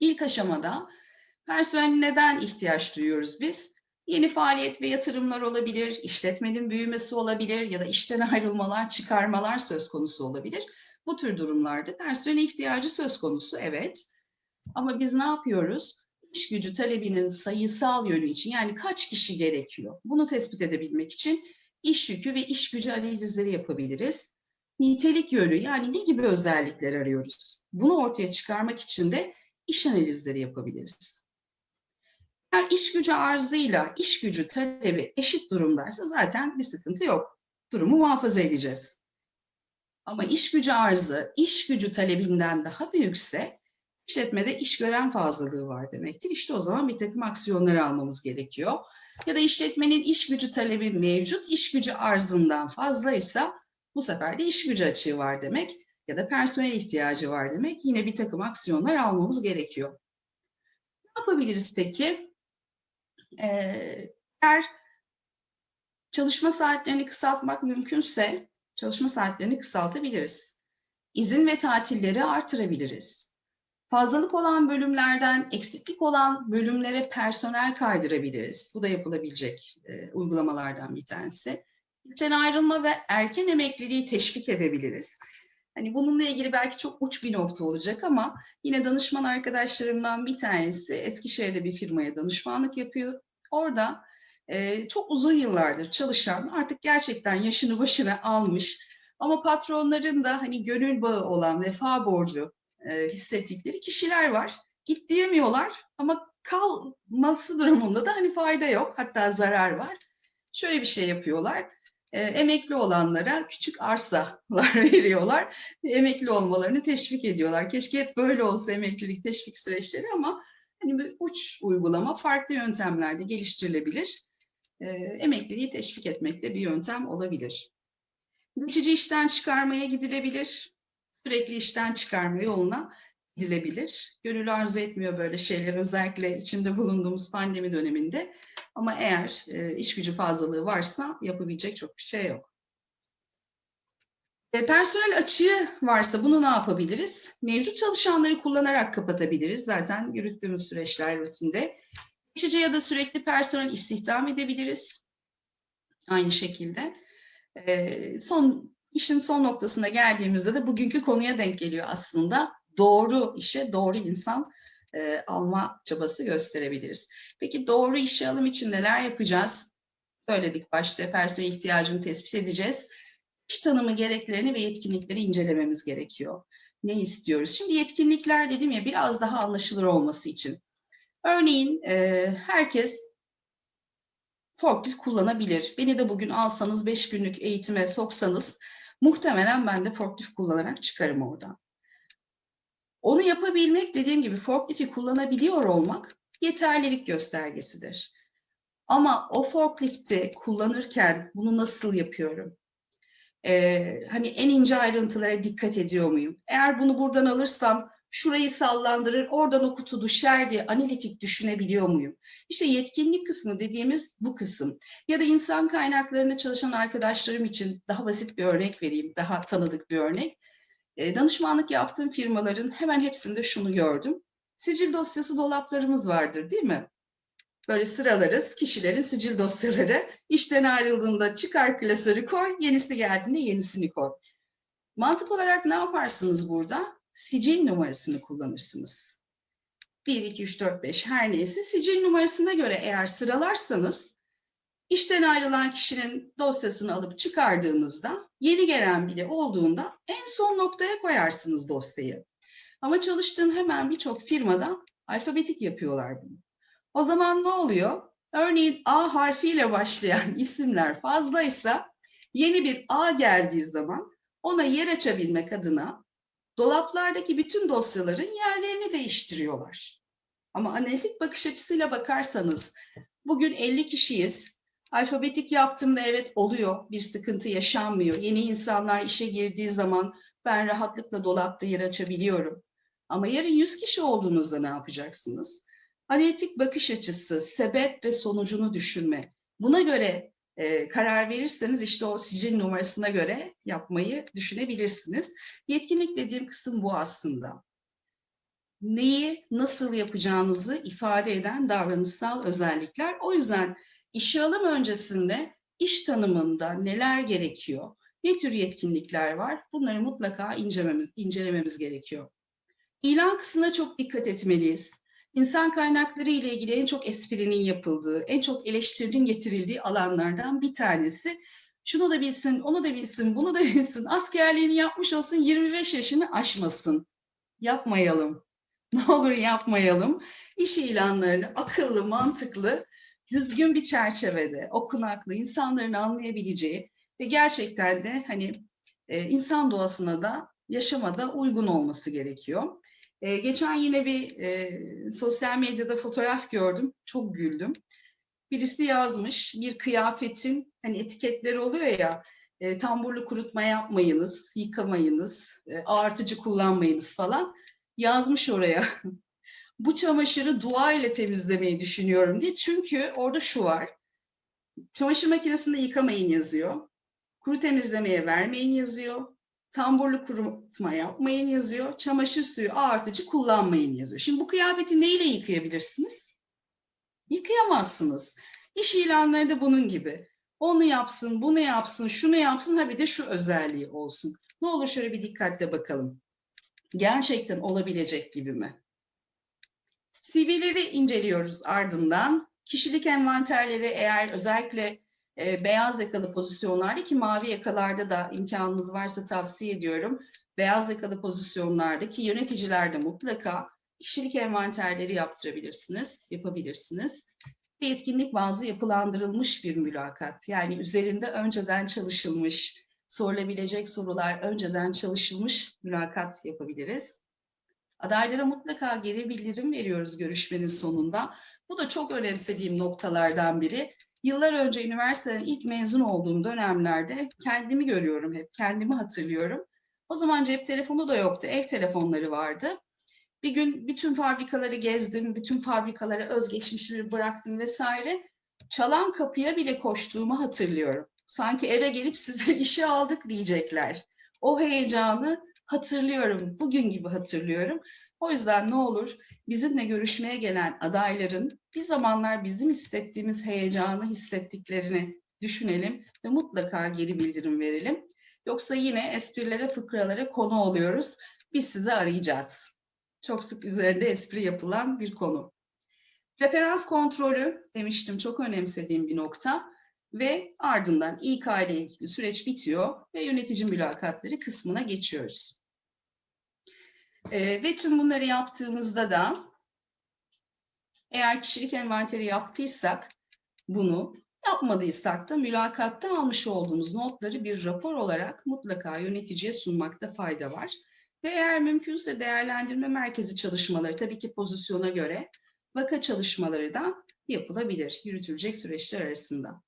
İlk aşamada personel neden ihtiyaç duyuyoruz biz? Yeni faaliyet ve yatırımlar olabilir, işletmenin büyümesi olabilir ya da işten ayrılmalar, çıkarmalar söz konusu olabilir. Bu tür durumlarda personel ihtiyacı söz konusu evet. Ama biz ne yapıyoruz? İş gücü talebinin sayısal yönü için yani kaç kişi gerekiyor? Bunu tespit edebilmek için iş yükü ve iş gücü analizleri yapabiliriz. Nitelik yönü yani ne gibi özellikler arıyoruz? Bunu ortaya çıkarmak için de iş analizleri yapabiliriz. Eğer iş gücü arzıyla iş gücü talebi eşit durumdaysa zaten bir sıkıntı yok. Durumu muhafaza edeceğiz. Ama iş gücü arzı iş gücü talebinden daha büyükse işletmede iş gören fazlalığı var demektir. İşte o zaman bir takım aksiyonlar almamız gerekiyor. Ya da işletmenin iş gücü talebi mevcut, iş gücü arzından fazlaysa bu sefer de iş gücü açığı var demek ya da personel ihtiyacı var demek. Yine bir takım aksiyonlar almamız gerekiyor. Ne yapabiliriz peki? Ee, eğer çalışma saatlerini kısaltmak mümkünse çalışma saatlerini kısaltabiliriz. İzin ve tatilleri artırabiliriz. Fazlalık olan bölümlerden eksiklik olan bölümlere personel kaydırabiliriz. Bu da yapılabilecek e, uygulamalardan bir tanesi. İşten ayrılma ve erken emekliliği teşvik edebiliriz. Hani bununla ilgili belki çok uç bir nokta olacak ama yine danışman arkadaşlarımdan bir tanesi Eskişehir'de bir firmaya danışmanlık yapıyor. Orada e, çok uzun yıllardır çalışan artık gerçekten yaşını başına almış ama patronların da hani gönül bağı olan vefa borcu e, hissettikleri kişiler var. Git diyemiyorlar ama kalması durumunda da hani fayda yok hatta zarar var. Şöyle bir şey yapıyorlar e, emekli olanlara küçük arsalar veriyorlar. Emekli olmalarını teşvik ediyorlar. Keşke hep böyle olsa emeklilik teşvik süreçleri ama hani bir uç uygulama farklı yöntemlerde geliştirilebilir. E, emekliliği teşvik etmek de bir yöntem olabilir. Geçici işten çıkarmaya gidilebilir. Sürekli işten çıkarma yoluna gidilebilir. Gönül arzu etmiyor böyle şeyler özellikle içinde bulunduğumuz pandemi döneminde. Ama eğer e, iş gücü fazlalığı varsa yapabilecek çok bir şey yok. E, personel açığı varsa bunu ne yapabiliriz? Mevcut çalışanları kullanarak kapatabiliriz. Zaten yürüttüğümüz süreçler rutinde. Geçici ya da sürekli personel istihdam edebiliriz. Aynı şekilde. E, son işin son noktasına geldiğimizde de bugünkü konuya denk geliyor aslında. Doğru işe doğru insan e, alma çabası gösterebiliriz. Peki doğru işe alım için neler yapacağız? Söyledik başta personel ihtiyacını tespit edeceğiz. İş tanımı gereklerini ve yetkinlikleri incelememiz gerekiyor. Ne istiyoruz? Şimdi yetkinlikler dedim ya biraz daha anlaşılır olması için. Örneğin e, herkes forklift kullanabilir. Beni de bugün alsanız 5 günlük eğitime soksanız muhtemelen ben de forklift kullanarak çıkarım oradan. Onu yapabilmek dediğim gibi forklifti kullanabiliyor olmak yeterlilik göstergesidir. Ama o forklifti kullanırken bunu nasıl yapıyorum? Ee, hani en ince ayrıntılara dikkat ediyor muyum? Eğer bunu buradan alırsam şurayı sallandırır, oradan o kutu düşer diye analitik düşünebiliyor muyum? İşte yetkinlik kısmı dediğimiz bu kısım. Ya da insan kaynaklarında çalışan arkadaşlarım için daha basit bir örnek vereyim, daha tanıdık bir örnek. E, danışmanlık yaptığım firmaların hemen hepsinde şunu gördüm. Sicil dosyası dolaplarımız vardır değil mi? Böyle sıralarız kişilerin sicil dosyaları. İşten ayrıldığında çıkar klasörü koy, yenisi geldiğinde yenisini koy. Mantık olarak ne yaparsınız burada? Sicil numarasını kullanırsınız. 1, 2, 3, 4, 5 her neyse sicil numarasına göre eğer sıralarsanız İşten ayrılan kişinin dosyasını alıp çıkardığınızda yeni gelen biri olduğunda en son noktaya koyarsınız dosyayı. Ama çalıştığım hemen birçok firmada alfabetik yapıyorlar bunu. O zaman ne oluyor? Örneğin A harfiyle başlayan isimler fazlaysa yeni bir A geldiği zaman ona yer açabilmek adına dolaplardaki bütün dosyaların yerlerini değiştiriyorlar. Ama analitik bakış açısıyla bakarsanız bugün 50 kişiyiz. Alfabetik yaptığımda evet oluyor, bir sıkıntı yaşanmıyor. Yeni insanlar işe girdiği zaman ben rahatlıkla dolapta yer açabiliyorum. Ama yarın 100 kişi olduğunuzda ne yapacaksınız? Analitik bakış açısı, sebep ve sonucunu düşünme. Buna göre e, karar verirseniz işte o sicil numarasına göre yapmayı düşünebilirsiniz. Yetkinlik dediğim kısım bu aslında. neyi nasıl yapacağınızı ifade eden davranışsal özellikler. O yüzden işe alım öncesinde iş tanımında neler gerekiyor, ne tür yetkinlikler var bunları mutlaka incelememiz, incelememiz gerekiyor. İlan kısmına çok dikkat etmeliyiz. İnsan kaynakları ile ilgili en çok esprinin yapıldığı, en çok eleştirinin getirildiği alanlardan bir tanesi. Şunu da bilsin, onu da bilsin, bunu da bilsin, askerliğini yapmış olsun, 25 yaşını aşmasın. Yapmayalım. Ne olur yapmayalım. İş ilanlarını akıllı, mantıklı, düzgün bir çerçevede, okunaklı, insanların anlayabileceği ve gerçekten de hani e, insan doğasına da yaşamada uygun olması gerekiyor. E, geçen yine bir e, sosyal medyada fotoğraf gördüm. Çok güldüm. Birisi yazmış bir kıyafetin hani etiketleri oluyor ya e, tamburlu kurutma yapmayınız, yıkamayınız, e, ağartıcı kullanmayınız falan. Yazmış oraya. Bu çamaşırı dua ile temizlemeyi düşünüyorum diye. Çünkü orada şu var. Çamaşır makinesinde yıkamayın yazıyor. Kuru temizlemeye vermeyin yazıyor tamburlu kurutma yapmayın yazıyor. Çamaşır suyu ağartıcı kullanmayın yazıyor. Şimdi bu kıyafeti neyle yıkayabilirsiniz? Yıkayamazsınız. İş ilanları da bunun gibi. Onu yapsın, bunu yapsın, şunu yapsın, ha bir de şu özelliği olsun. Ne olur şöyle bir dikkatle bakalım. Gerçekten olabilecek gibi mi? CV'leri inceliyoruz ardından. Kişilik envanterleri eğer özellikle e, beyaz yakalı pozisyonlarda ki mavi yakalarda da imkanınız varsa tavsiye ediyorum. Beyaz yakalı pozisyonlardaki yöneticilerde mutlaka kişilik envanterleri yaptırabilirsiniz, yapabilirsiniz. Bir etkinlik bazı yapılandırılmış bir mülakat. Yani üzerinde önceden çalışılmış, sorulabilecek sorular önceden çalışılmış mülakat yapabiliriz. Adaylara mutlaka geri bildirim veriyoruz görüşmenin sonunda. Bu da çok önemsediğim noktalardan biri. Yıllar önce üniversiteden ilk mezun olduğum dönemlerde kendimi görüyorum hep, kendimi hatırlıyorum. O zaman cep telefonu da yoktu, ev telefonları vardı. Bir gün bütün fabrikaları gezdim, bütün fabrikalara özgeçmişimi bıraktım vesaire. Çalan kapıya bile koştuğumu hatırlıyorum. Sanki eve gelip size işe aldık diyecekler. O heyecanı hatırlıyorum, bugün gibi hatırlıyorum. O yüzden ne olur bizimle görüşmeye gelen adayların bir zamanlar bizim hissettiğimiz heyecanı hissettiklerini düşünelim ve mutlaka geri bildirim verelim. Yoksa yine esprilere, fıkralara konu oluyoruz. Biz sizi arayacağız. Çok sık üzerinde espri yapılan bir konu. Referans kontrolü demiştim çok önemsediğim bir nokta ve ardından İK ile ilgili süreç bitiyor ve yönetici mülakatları kısmına geçiyoruz. E, ve tüm bunları yaptığımızda da eğer kişilik envanteri yaptıysak bunu yapmadıysak da mülakatta almış olduğumuz notları bir rapor olarak mutlaka yöneticiye sunmakta fayda var. Ve eğer mümkünse değerlendirme merkezi çalışmaları tabii ki pozisyona göre vaka çalışmaları da yapılabilir yürütülecek süreçler arasında.